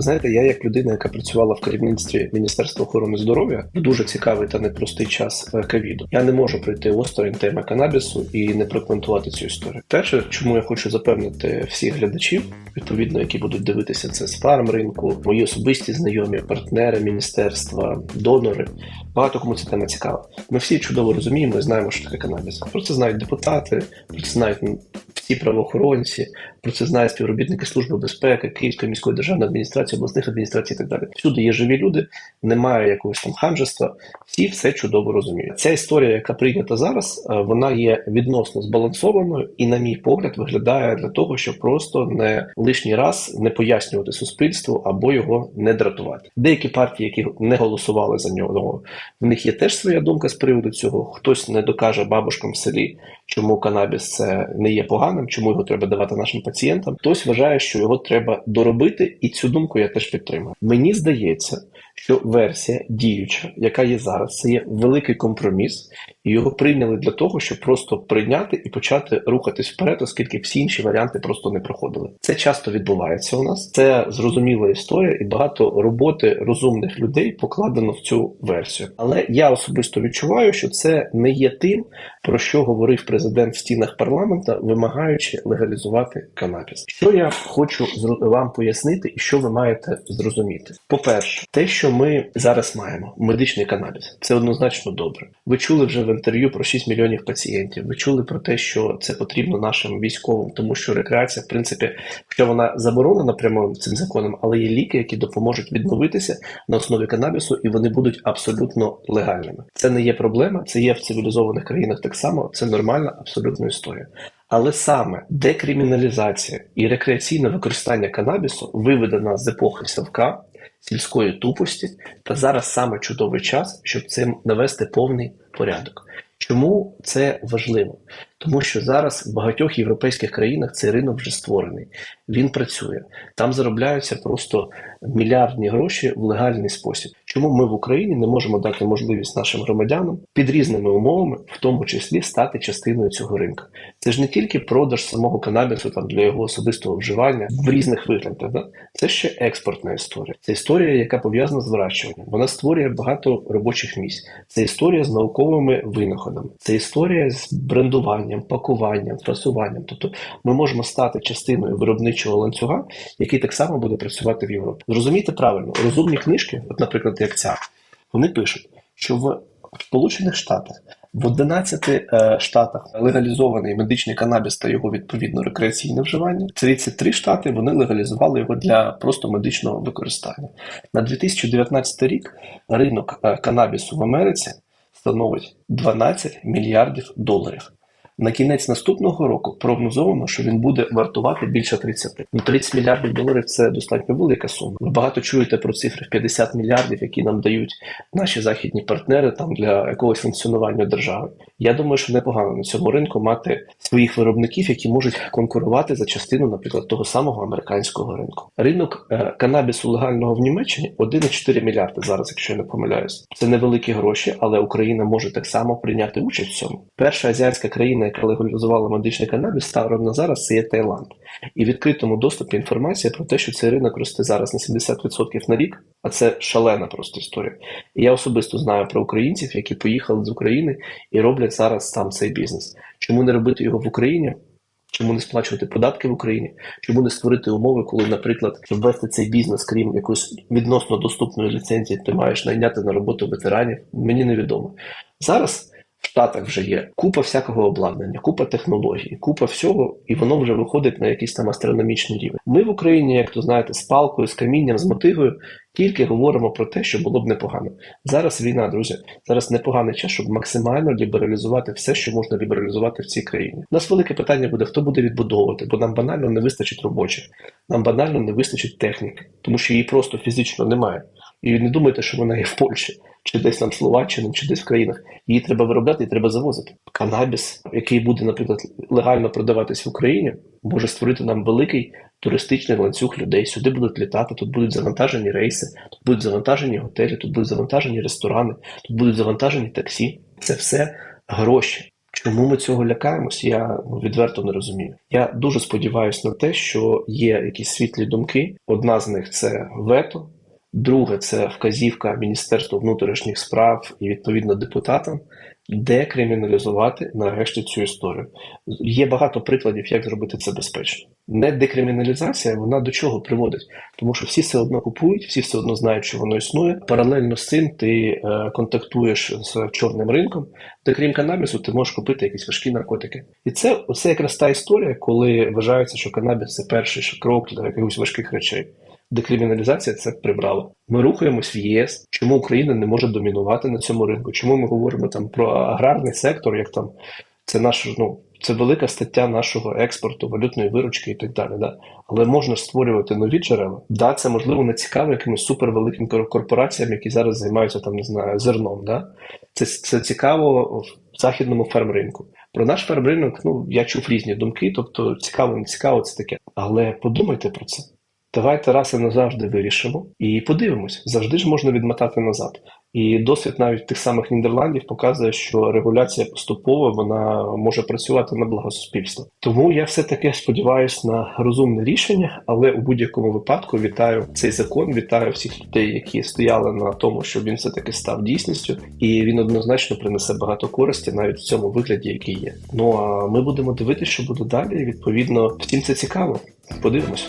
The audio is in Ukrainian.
Ви знаєте, я як людина, яка працювала в керівництві Міністерства охорони здоров'я в дуже цікавий та непростий час е, ковіду. Я не можу пройти осторонь теми канабісу і не прокоментувати цю історію. Перше, чому я хочу запевнити всіх глядачів, відповідно, які будуть дивитися це з фарм ринку, мої особисті знайомі, партнери міністерства, донори. Багато кому ця тема цікава. Ми всі чудово розуміємо і знаємо, що таке канабіс. Про це знають депутати, про це знають всі правоохоронці, про це знають співробітники служби безпеки, Київської міської державної адміністрації, обласних адміністрацій і так далі. Всюди є живі люди, немає якогось там ханжества. Всі все чудово розуміють. Ця історія, яка прийнята зараз, е, вона є відносно збалансованою і, на мій погляд, виглядає для того, щоб просто не лишній раз не пояснювати суспільству або його не дратувати. Деякі партії, які не голосували за нього, в них є теж своя думка з приводу цього. Хтось не докаже бабушкам в селі, чому канабіс це не є поганим, чому його треба давати нашим пацієнтам. Хтось вважає, що його треба доробити, і цю думку я теж підтримую. Мені здається, що версія діюча, яка є зараз, це є великий компроміс, і його прийняли для того, щоб просто прийняти і почати рухатись вперед, оскільки всі інші варіанти просто не проходили. Це часто відбувається у нас. Це зрозуміла історія, і багато роботи розумних людей покладено в цю версію. Але я особисто відчуваю, що це не є тим, про що говорив президент в стінах парламента, вимагаючи легалізувати канабіс. Що я хочу вам пояснити, і що ви маєте зрозуміти? По-перше, те, що ми зараз маємо, медичний канабіс, це однозначно добре. Ви чули вже в інтерв'ю про 6 мільйонів пацієнтів. Ви чули про те, що це потрібно нашим військовим, тому що рекреація, в принципі, хоча вона заборонена прямо цим законом, але є ліки, які допоможуть відновитися на основі канабісу, і вони будуть абсолютно легальними. Це не є проблема, це є в цивілізованих країнах так само. Це нормальна абсолютна історія. Але саме декриміналізація і рекреаційне використання канабісу виведена з епохи Савка, сільської тупості, та зараз саме чудовий час, щоб цим навести повний порядок. Чому це важливо? Тому що зараз в багатьох європейських країнах цей ринок вже створений, він працює. Там заробляються просто мільярдні гроші в легальний спосіб. Чому ми в Україні не можемо дати можливість нашим громадянам під різними умовами, в тому числі стати частиною цього ринку? Це ж не тільки продаж самого канабісу там для його особистого вживання в різних виглядах. Да? Це ще експортна історія. Це історія, яка пов'язана з вирощуванням. Вона створює багато робочих місць. Це історія з науковими винаходами. Це історія з брендуванням, пакуванням, фасуванням. Тобто ми можемо стати частиною виробничого ланцюга, який так само буде працювати в Європі. Зрозумійте правильно, розумні книжки, от, наприклад, як ця, вони пишуть, що в Сполучених Штатах в 11 е, штатах легалізований медичний канабіс та його відповідно рекреаційне вживання. 33 штати вони легалізували його для просто медичного використання. На 2019 рік ринок е, канабісу в Америці становить 12 мільярдів доларів. На кінець наступного року прогнозовано, що він буде вартувати більше 30. Ну 30 мільярдів доларів це достатньо велика сума. Ви багато чуєте про цифри 50 мільярдів, які нам дають наші західні партнери там для якогось функціонування держави. Я думаю, що непогано на цьому ринку мати своїх виробників, які можуть конкурувати за частину, наприклад, того самого американського ринку. Ринок е, канабісу легального в Німеччині 1,4 мільярди зараз, якщо я не помиляюсь. Це невеликі гроші, але Україна може так само прийняти участь в цьому. Перша азіатська країна, яка легалізувала медичний канабіс, станом на зараз це є Таїланд. І в відкритому доступі інформація про те, що цей ринок росте зараз на 70% на рік, а це шалена просто історія. І я особисто знаю про українців, які поїхали з України і роблять зараз там цей бізнес. Чому не робити його в Україні? Чому не сплачувати податки в Україні? Чому не створити умови, коли, наприклад, щоб вести цей бізнес, крім якоїсь відносно доступної ліцензії, ти маєш найняти на роботу ветеранів? Мені невідомо зараз. В Штатах вже є купа всякого обладнання, купа технологій, купа всього, і воно вже виходить на якийсь там астрономічний рівень. Ми в Україні, як то знаєте, з палкою, з камінням, з мотивою, тільки говоримо про те, що було б непогано. Зараз війна, друзі. Зараз непоганий час, щоб максимально лібералізувати все, що можна лібералізувати в цій країні. У нас велике питання буде, хто буде відбудовувати, бо нам банально не вистачить робочих, нам банально не вистачить техніки, тому що її просто фізично немає. І не думайте, що вона є в Польщі чи десь там Словаччині, чи десь в країнах. Її треба виробляти і треба завозити. Канабіс, який буде, наприклад, легально продаватись в Україні, може створити нам великий туристичний ланцюг людей. Сюди будуть літати, тут будуть завантажені рейси, тут будуть завантажені готелі, тут будуть завантажені ресторани, тут будуть завантажені таксі. Це все гроші. Чому ми цього лякаємось, я відверто не розумію. Я дуже сподіваюся на те, що є якісь світлі думки. Одна з них це вето, друге це вказівка Міністерства внутрішніх справ і відповідно депутатам декриміналізувати нарешті цю історію. Є багато прикладів, як зробити це безпечно. Не декриміналізація, вона до чого приводить? Тому що всі все одно купують, всі все одно знають, що воно існує. Паралельно з цим ти е, контактуєш з чорним ринком, де крім канабісу, ти можеш купити якісь важкі наркотики. І це оце якраз та історія, коли вважається, що канабіс це перший крок для якихось важких речей. Декриміналізація це прибрала. Ми рухаємось в ЄС. Чому Україна не може домінувати на цьому ринку? Чому ми говоримо там про аграрний сектор, як там це наш ну це велика стаття нашого експорту, валютної виручки і так далі. Да? Але можна створювати нові джерела. Да, це можливо не цікаво якимось супервеликим корпораціям, які зараз займаються там, не знаю, зерном. Да? Це, це цікаво в західному фермринку. Про наш фермринок, ну я чув різні думки, тобто цікаво, не цікаво, це таке. Але подумайте про це. Давайте раз і назавжди вирішимо і подивимось. Завжди ж можна відмотати назад. І досвід навіть тих самих Нідерландів показує, що регуляція поступова вона може працювати на благо суспільства. Тому я все таки сподіваюся на розумне рішення, але у будь-якому випадку вітаю цей закон, вітаю всіх людей, які стояли на тому, щоб він все таки став дійсністю, і він однозначно принесе багато користі навіть в цьому вигляді, який є. Ну а ми будемо дивитися, що буде далі. і, Відповідно, всім це цікаво. Подивимося.